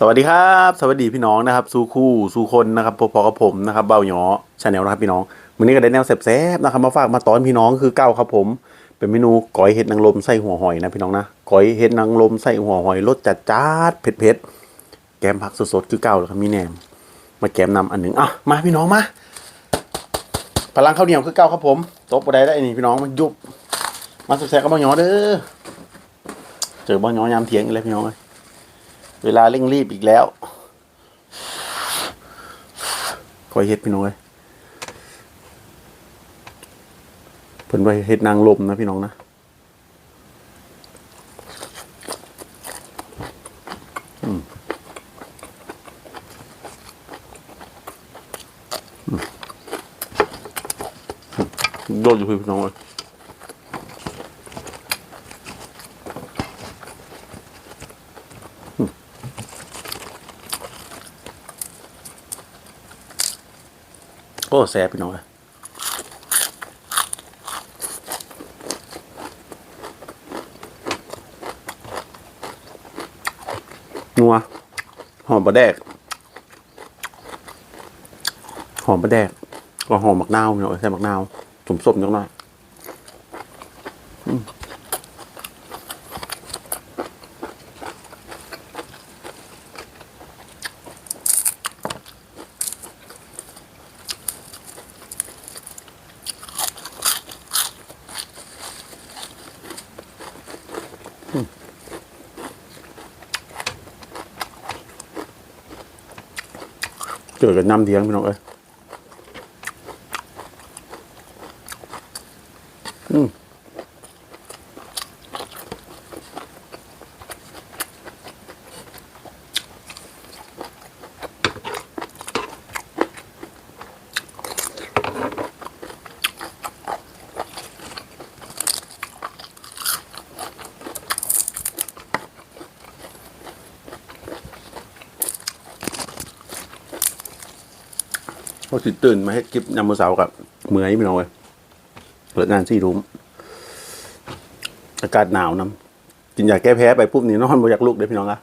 สวัสดีครับ สวัสดีพี่น้องนะครับสู้คู่สู้คนนะครับพอๆกับผมนะครับเบาหยอชาแนลนะครับพี่น้องวันนี้ก็ได้แนวแซ่บๆนะครับมาฝากมาตอนพี่น้องคือเก้าครับผม เป็นเมนูก้อยเห็ดนางรมใส่หัวหอยนะพี่น้องนะก้อยเห็ดนางรมใส่หัวหอยรสจัดจ้าดเผ็ดๆแกมผักสดๆคือเก้าแล้วครับมีแหนม มาแกมนำอันหนึ่งอะมาพี่น้องมาพลังข้าวเหนียวคือเก้าครับผมตบบ่ได้ได้นี่พี่น้องมันยุบมาแซ่บๆกับเบาหยอเด้อเจอเบาหยอยามเถียงอีกแล้วพี่น้องเอ้ย เวลาเร่งรีบอีกแล้วคอยเฮ็ดพี่น้องเลยเพิ่นไปเฮ็ดนางลมนะพี่น้องนะโดนอยู่พี่น้องเลย อ้แซ่บพี่น้องเลยนัว หอมปลาแดก หอมปลาแดก ก็หอมมักนาวพี่น้องเอ้ยใส่มักนาวสมสมๆจังหน่อย เจอกันน้ำเทียงพี่น้องเอ้ย พอสิตื่นมาให้คลิปยามมือเสาร์กับเมื่อยพี่น้องเลยเลิกงานสี่ทุ่มอากาศหนาวน้ำกินยาแก้แพ้ไปปุ๊บนี่นอนบ่อยากลุกเด้พี่น้องอะ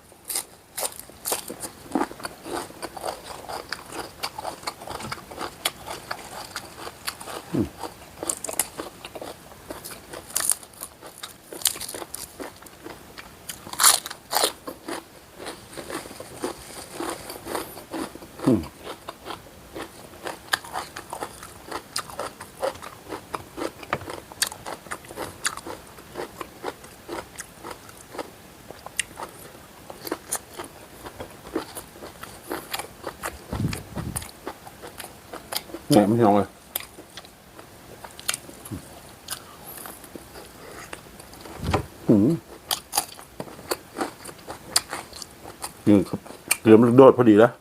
เนี่ยพี่น้อเลยอืมนี่ครับเกลือมันโดดพอดีแล้ว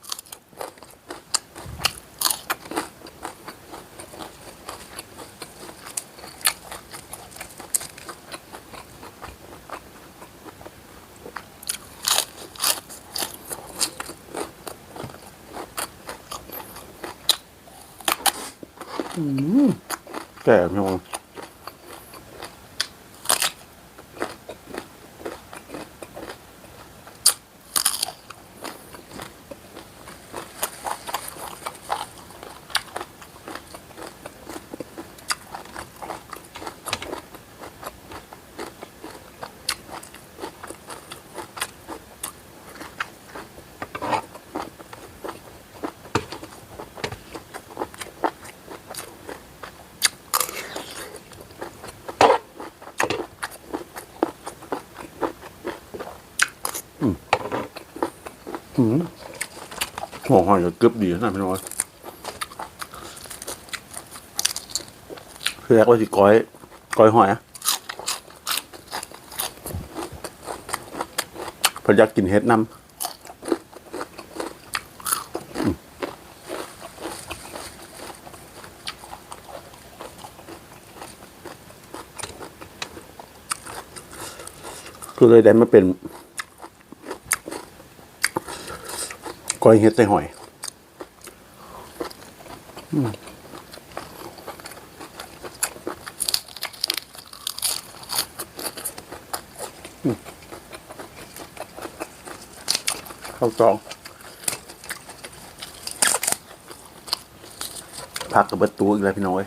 อยจะกรึบดีนะพี่น้องคือแรกว่าสิก้อยก้อยหอยอะพอยากกินเฮ็ดน้ำก็เลยได้มาเป็นก้อยเฮ็ดใส่หอย ข้าวซองพักกับประตูอีกแล้วพี่น้อย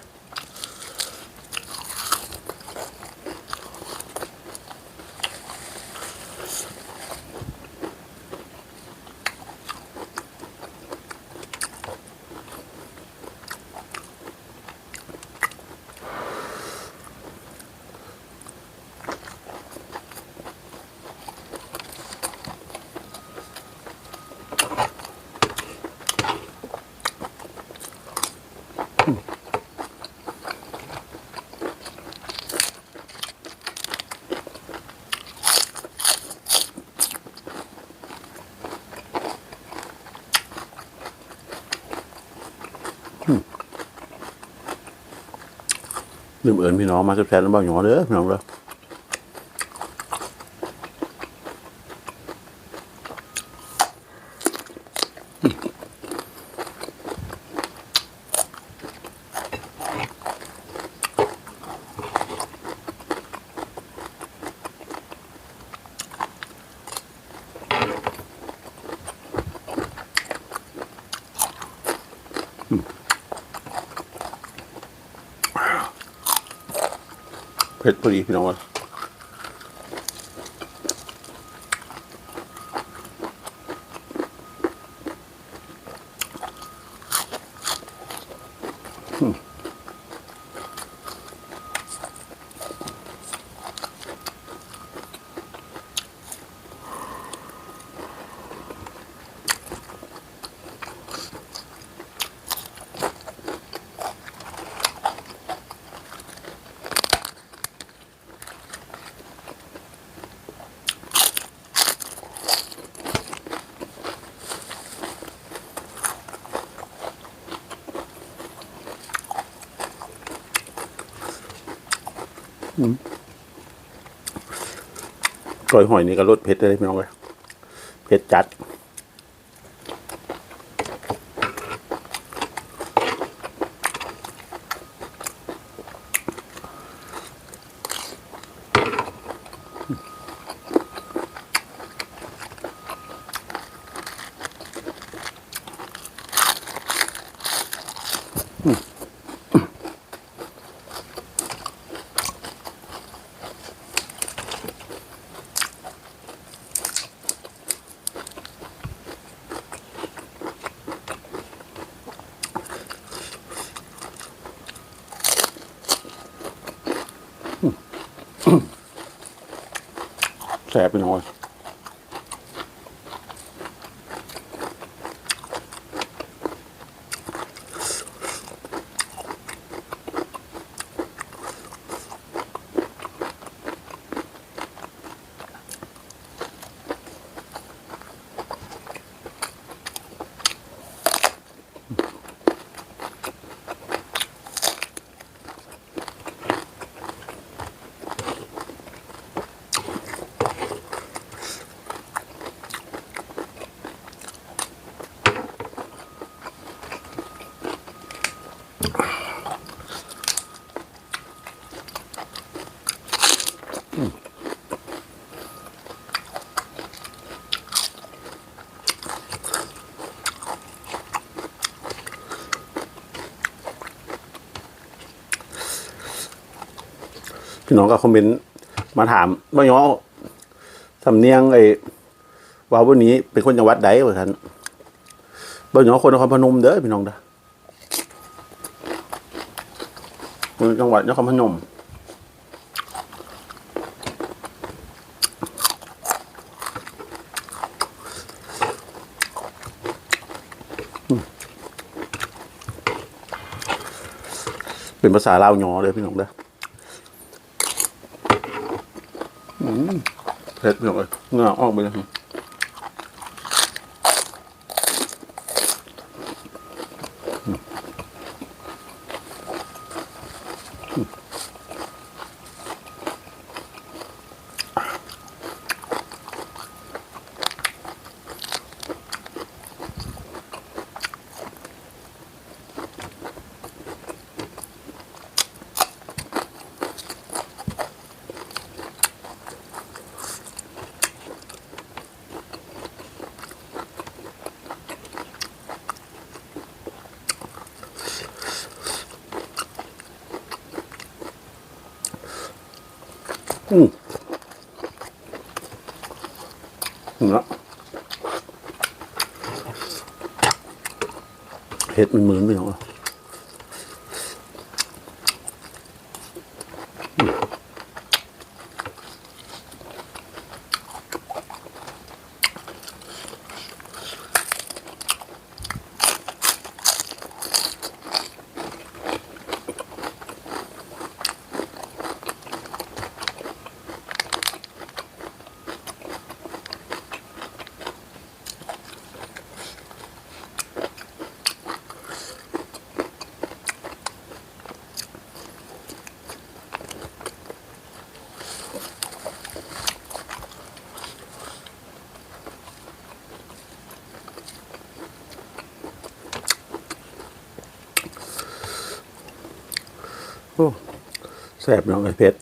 ลืมเอิญพี่น้องมาแซ่บๆแล้วบอกหยอเด้อพี่น้องเด้อ เผ็ดพอดีพี่น้อง ก้อยหอยนี่ก็รสเผ็ดเลยพี่น้องเลยเผ็ดจัด แสบพี่น้องเอ้ย น้องก็คอมเมนต์มาถามว่าย้อสำเนียงไอ้ว่าวันนี้เป็นคนจังหวัดใดวะท่านบ่ย้อคนนครพนมเด้อพี่น้องเด้อคนจังหวัดนครพนมอืมเป็นภาษาลาวย้อเลยพี่น้องเด้อ เผ็ดพี่น้อเลยหงื่อออกไปเลย อืมเนาะเห็ดมันเหมือนไม่หรอ แสบเนาะไอ้เพชร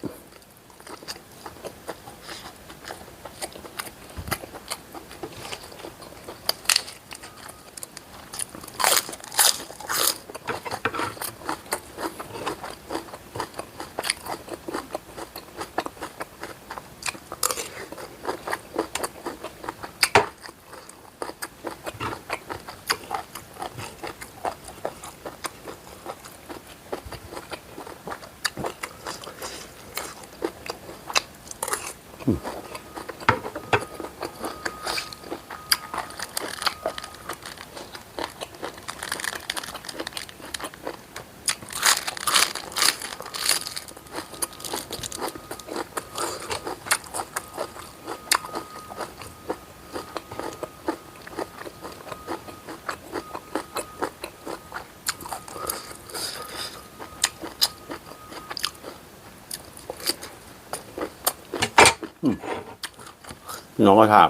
น้องก็ถาม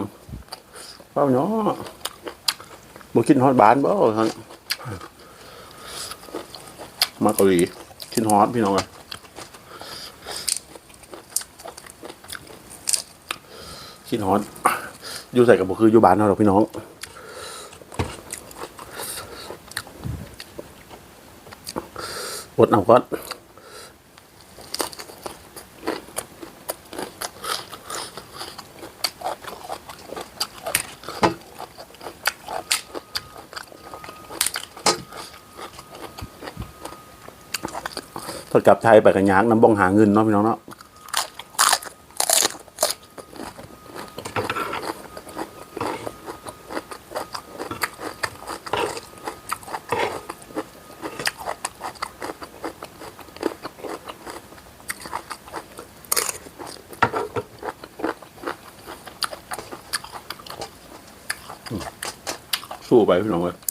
เป้าเนาะบ่คิดฮอดบ้านบ่ท่านมาเกาหลีคิดฮอดพี่น้องอะคิดฮอดอยู่ใส่กับบ่คืออยู่บ้านเนาหรอกพี่น้องอดเอาก็ กลับไทยไปกันยากน้ำบ้องหาเงินเนาะพี่น้องเนาะสู้ไปพี่น้องเลย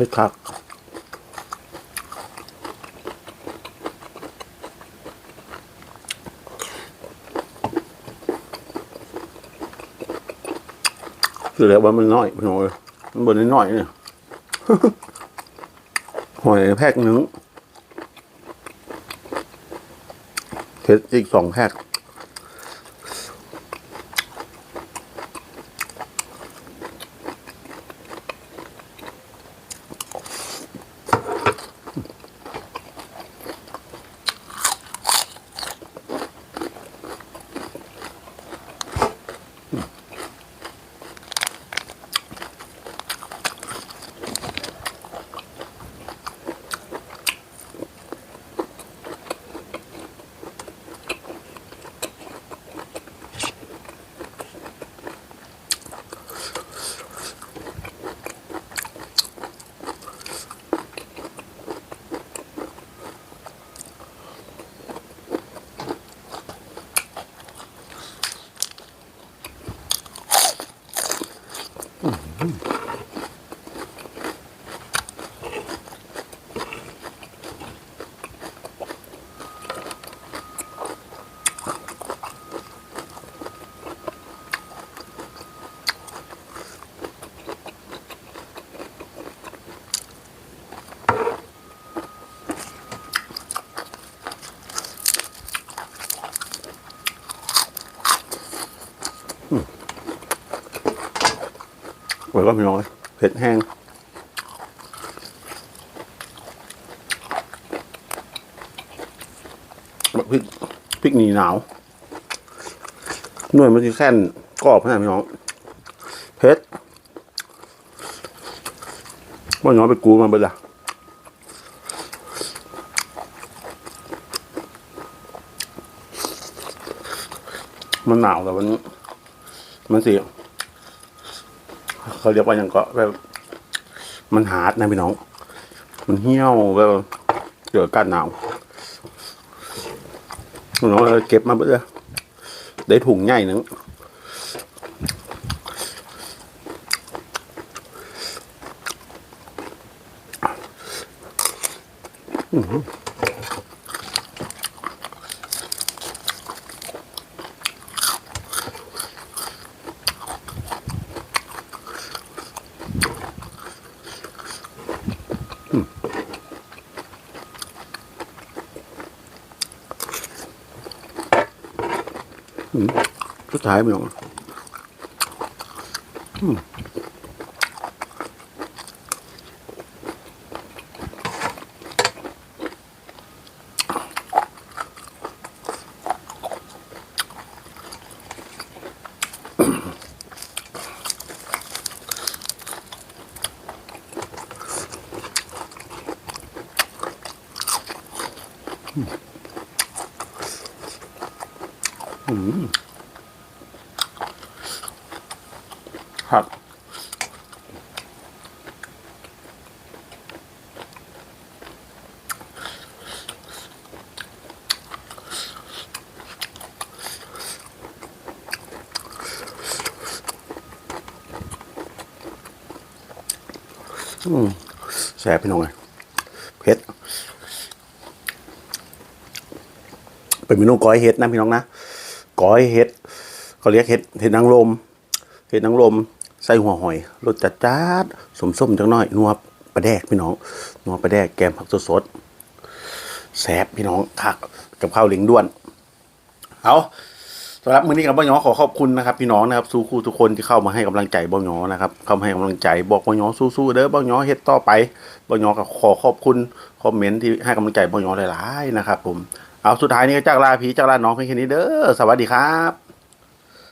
เผ็ดคักคือแล้วว่ามันน้อยพี่อยมันบนนิดหน่อยเนี่ยหอยแพ็กหนึ่งเผ็ดอีกสองแพ็ก วก็พี่น้องเผ็ดแห้งแบบพริกพริกหนีหนาวหน่วยมันจะแค่นกรอบขนาดพี่น้องเผ็ดบ่ย้อนไปกูมาเบิดละมันหนาวแต่วันนี้มันเสิ เขาเรียกว่าอย่างก็แบบ มันหาดนะพี่น้อง มันเหี่ยวแบบเกิดอกาศหนาวพี่น้องเลยเก็บมาเบื่อได้ถุงใหญ่หนึ่ง สุดท้ายพี่น้องอืม ครับอืมแสบพี่น้องเลยเผ็ดเป็นเมนูก้อยเห็ดนะพี่น้องนะ ก้อยเห็ดเขาเรียกเห็ดเห็ดนางรมเห็ดนางรมใส่หัวหอยรสจัดจ้าดสมส้มจังน้อยนัวปลาแดกพี่น้องนัวปลาแดกแกมผักสดๆแซ่บพี่น้องคักกับข้าวเลิงด้วนเอาสำหรับมื้อนี้กับบ้ายอขอขอบคุณนะครับ พี่น้องนะครับสู้คู่ทุกคนที่เข้ามาให้กำลังใจบ้ายอนะครับเข้ามาให้กำลังใจบอกบ้ายอสู้ๆเด้อบ้ายอเฮ็ดต่อไปบ้ายอก็ขอขอบคุณคอมเมนต์ที่ให้กำลังใจบ้ายอหลายๆนะครับ ผม เอาสุดท้ายนี้ก็จากลาพีจากลาน้องเพียงแค่นี้เด้อสวัสดีครับ